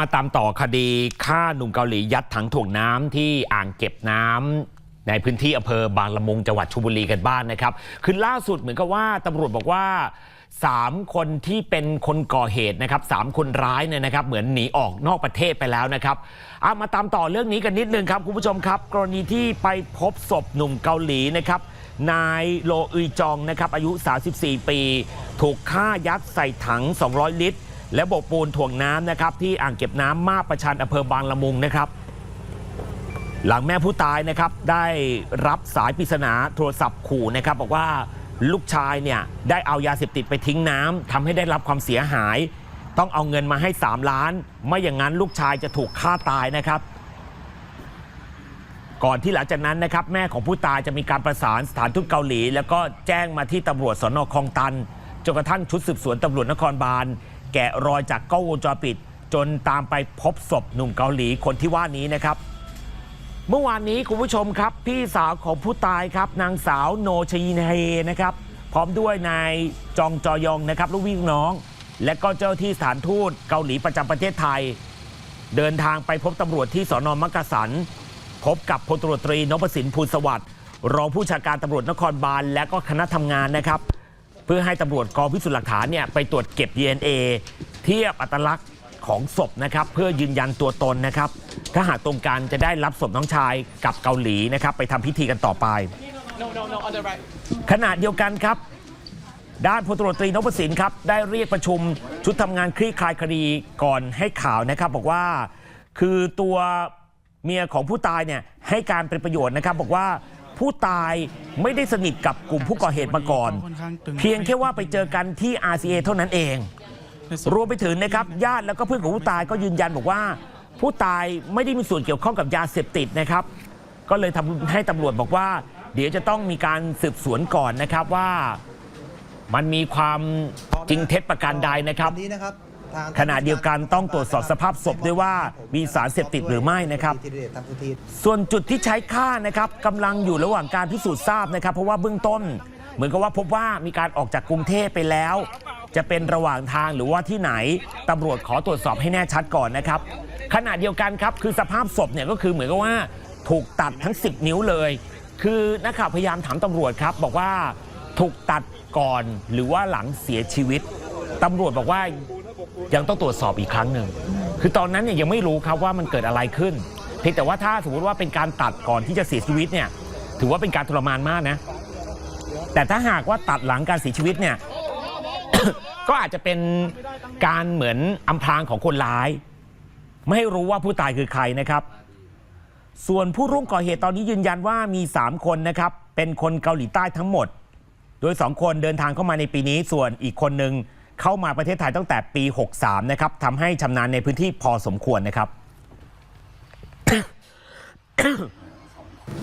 มาตามต่อคดีฆ่าหนุ่มเกาหลียัดถังถ่วงน้ำที่อ่างเก็บน้ำในพื้นที่อำเภอบางละมุงจังหวัดชลบุรีกันบ้านนะครับ คือล่าสุดเหมือนกับว่าตำรวจบอกว่า 3 คนที่เป็นคนก่อเหตุนะครับสามคนร้ายเนี่ยนะครับ เหมือนหนีออกนอกประเทศไปแล้วนะครับเอามาตามต่อเรื่องนี้กันนิดนึงครับคุณผู้ชมครับ กรณีที่ไปพบศพหนุ่มเกาหลีนะครับนายโลอุยจองนะครับอายุ 34 ปี ถูกฆ่ายัดใส่ถัง 200 ลิตร และโบกปูนถ่วงน้ำนะครับที่อ่างเก็บน้ำมาประชันอำเภอบางละมุงนะครับ หลังแม่ผู้ตายนะครับได้รับสายปริศนาโทรศัพท์ขู่นะครับบอกว่าลูกชายเนี่ยได้เอายาเสพติดไปทิ้งน้ำทำให้ได้รับความเสียหาย ต้องเอาเงินมาให้ 3 ล้าน ไม่อย่างนั้นลูกชายจะถูกฆ่าตายนะครับ ก่อนที่หลังจากนั้นนะครับแม่ของผู้ตายจะมีการประสานสถานทูตเกาหลี แล้วก็แจ้งมาที่ตำรวจสนคลองตันจนกระทั่งชุดสืบสวนตำรวจนครบาล แกะรอยจากกล้องวงจรปิด จนตามไปพบศพหนุ่มเกาหลีคนที่ว่านี้นะครับ เมื่อวานนี้คุณผู้ชมครับ พี่สาวของผู้ตายครับ นางสาวโนชยีนเฮนะครับ พร้อมด้วยนายจองจอยองนะครับลูกพี่ลูกน้อง และก็เจ้าที่สถานทูตเกาหลีประจำประเทศไทย เดินทางไปพบตำรวจที่สอนอมักกะสัน พบกับพลตำรวจตรีนพสินภูลสวัสดิ์รองผู้ชาการตำรวจนครบาลและก็คณะทำงานนะครับ เพื่อให้ตำรวจกองพิสูจน์หลักฐานเนี่ยไปตรวจเก็บ DNA เทียบอัตลักษณ์ของศพนะครับ เพื่อยืนยันตัวตนนะครับ ถ้าหากตรงกันจะได้รับศพน้องชายกับเกาหลีนะครับ ไปทำพิธีกันต่อไป No, no, no, on the right. ขณะเดียวกันครับ ด้านพลตำรวจตรีนพสินครับ ได้เรียกประชุมชุดทำงานคลี่คลายคดีก่อนให้ข่าวนะครับ บอกว่าคือตัวเมียของผู้ตายเนี่ยให้การเป็นประโยชน์นะครับ บอกว่า ผู้ตายไม่ได้สนิทกับกลุ่มผู้ก่อเหตุมาก่อน เพียงแค่ว่าไปเจอกันที่ RCA เท่านั้นเอง รวมไปถึงนะครับญาติแล้วก็เพื่อนของผู้ตายก็ยืนยันบอกว่า ผู้ตายไม่ได้มีส่วนเกี่ยวข้องกับยาเสพติดนะครับ ก็เลยทำให้ตำรวจบอกว่า เดี๋ยวจะต้องมีการสืบสวนก่อนนะครับว่ามันมีความจริงเท็จประการใดนะครับ ขณะเดียวกันต้องตรวจสอบสภาพศพด้วยว่ามีสารเสพติดหรือไม่นะครับ ส่วนจุดที่ใช้ฆ่านะครับกำลังอยู่ระหว่างการพิสูจน์ทราบนะครับ เพราะว่าเบื้องต้น เหมือนกับว่าพบว่ามีการออกจากกรุงเทพไปแล้ว จะเป็นระหว่างทางหรือว่าที่ไหนตำรวจขอตรวจสอบให้แน่ชัดก่อนนะครับ ขณะเดียวกันครับคือสภาพศพเนี่ยก็คือเหมือนกับว่าถูกตัดทั้ง 10 นิ้วเลย คือนักข่าวพยายามถามตำรวจครับ บอกว่าถูกตัดก่อนหรือว่าหลังเสียชีวิตตำรวจบอกว่า ยังต้องตรวจสอบอีกครั้งหนึ่งคือตอนนั้นเนี่ยยังไม่รู้ครับว่ามันเกิดอะไรขึ้น เพียงแต่ว่าถ้าสมมติว่าเป็นการตัดก่อนที่จะเสียชีวิตเนี่ยถือว่าเป็นการทรมานมากนะ แต่ถ้าหากว่าตัดหลังการเสียชีวิตเนี่ย ก็อาจจะเป็นการเหมือนอำพรางของคนร้าย ไม่ให้รู้ว่าผู้ตายคือใครนะครับ ส่วนผู้ร่วมก่อเหตุตอนนี้ยืนยันว่ามี 3 คนนะครับ เป็นคนเกาหลีใต้ทั้งหมด โดย 2 คนเดินทางเข้ามาในปีนี้ ส่วนอีกคนหนึ่ง เข้ามาประเทศไทยตั้งแต่ปี 63 นะครับทำให้ชำนาญในพื้นที่พอสมควรนะครับ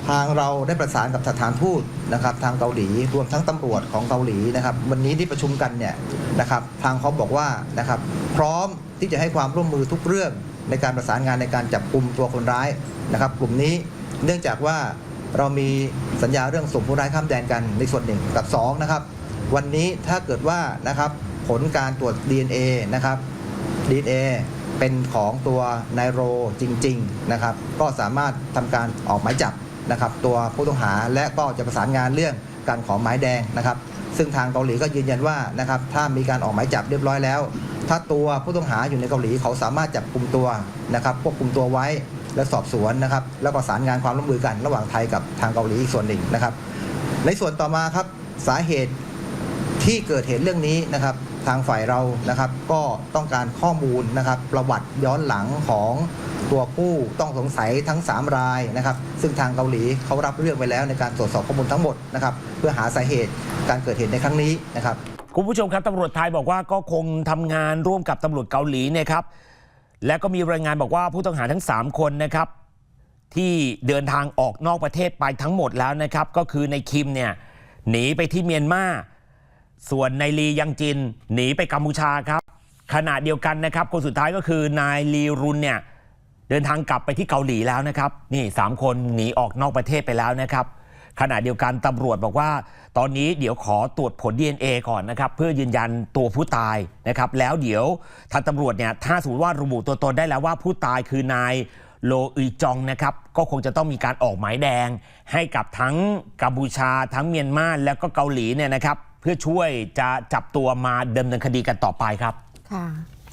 ทางเราได้ประสานกับสถานทูตนะครับ ทางเกาหลีรวมทั้งตำรวจของเกาหลีนะครับ วันนี้ที่ประชุมกันเนี่ยนะครับ ทางเขาบอกว่านะครับ พร้อมที่จะให้ความร่วมมือทุกเรื่องในการประสานงานในการจับกลุ่มตัวคนร้ายนะครับ กลุ่มนี้เนื่องจากว่าเรามีสัญญาเรื่องส่งผู้ร้ายข้ามแดนกันในส่วนหนึ่งกับสองนะครับ วันนี้ถ้าเกิดว่านะครับ ลการตรวจ DNA นะครับ DNA เป็นของตัวนายโรจริง ๆนะครับ ก็สามารถทำการออกหมายจับนะครับ ตัวผู้ต้องหาและก็จะประสานงานเรื่องการขอหมายแดงนะครับ ซึ่งทางเกาหลีก็ยืนยันว่านะครับ ถ้ามีการออกหมายจับเรียบร้อยแล้ว ถ้าตัวผู้ต้องหาอยู่ในเกาหลีเขาสามารถจับกลุ่มตัวนะครับควบคุมตัวไว้และสอบสวนนะครับ แล้วก็ประสานงานความร่วมมือกันระหว่างไทยกับทางเกาหลีอีกส่วนหนึ่งนะครับ ในส่วนต่อมาครับสาเหตุที่เกิดเหตุเรื่องนี้นะครับ ทางฝ่ายเรานะครับ ก็ต้องการข้อมูลนะครับ ประวัติย้อนหลังของตัวผู้ต้องสงสัยทั้ง 3 รายนะครับ ซึ่งทางเกาหลีเขารับเรื่องไปแล้วในการตรวจสอบข้อมูลทั้งหมดนะครับ เพื่อหาสาเหตุการเกิดเหตุในครั้งนี้นะครับคุณผู้ชมครับตำรวจไทยบอกว่าก็คงทำงานร่วมกับตำรวจเกาหลีเนะครับ และก็มีรายงานบอกว่าผู้ต้องหาทั้ง 3 คนนะครับ ที่เดินทางออกนอกประเทศไปทั้งหมดแล้วนะครับ ก็คือในคิมเนี่ยหนีไปที่เมียนมา ส่วนในลียังจินหนีไปกัมพูชาครับ ขณะเดียวกันนะครับ คนสุดท้ายก็คือนายลีรุนเนี่ยเดินทางกลับไปที่เกาหลีแล้วนะครับนี่สามคนหนีออกนอกประเทศไปแล้วนะครับ ขณะเดียวกันตำรวจบอกว่า ตอนนี้เดี๋ยวขอตรวจผล DNA ก่อนนะครับ เพื่อยืนยันตัวผู้ตายนะครับ แล้วเดี๋ยวทางตำรวจเนี่ยถ้าสมมติว่าระบุตัวตนได้แล้วว่าผู้ตายคือนายโลอุยจองนะครับก็คงจะต้องมีการออกหมายแดง ให้กับทั้งกัมพูชา ทั้งเมียนมาแล้วก็เกาหลีเนี่ยนะครับ เพื่อช่วยจะจับตัวมาดำเนินคดีกันต่อไปครับค่ะ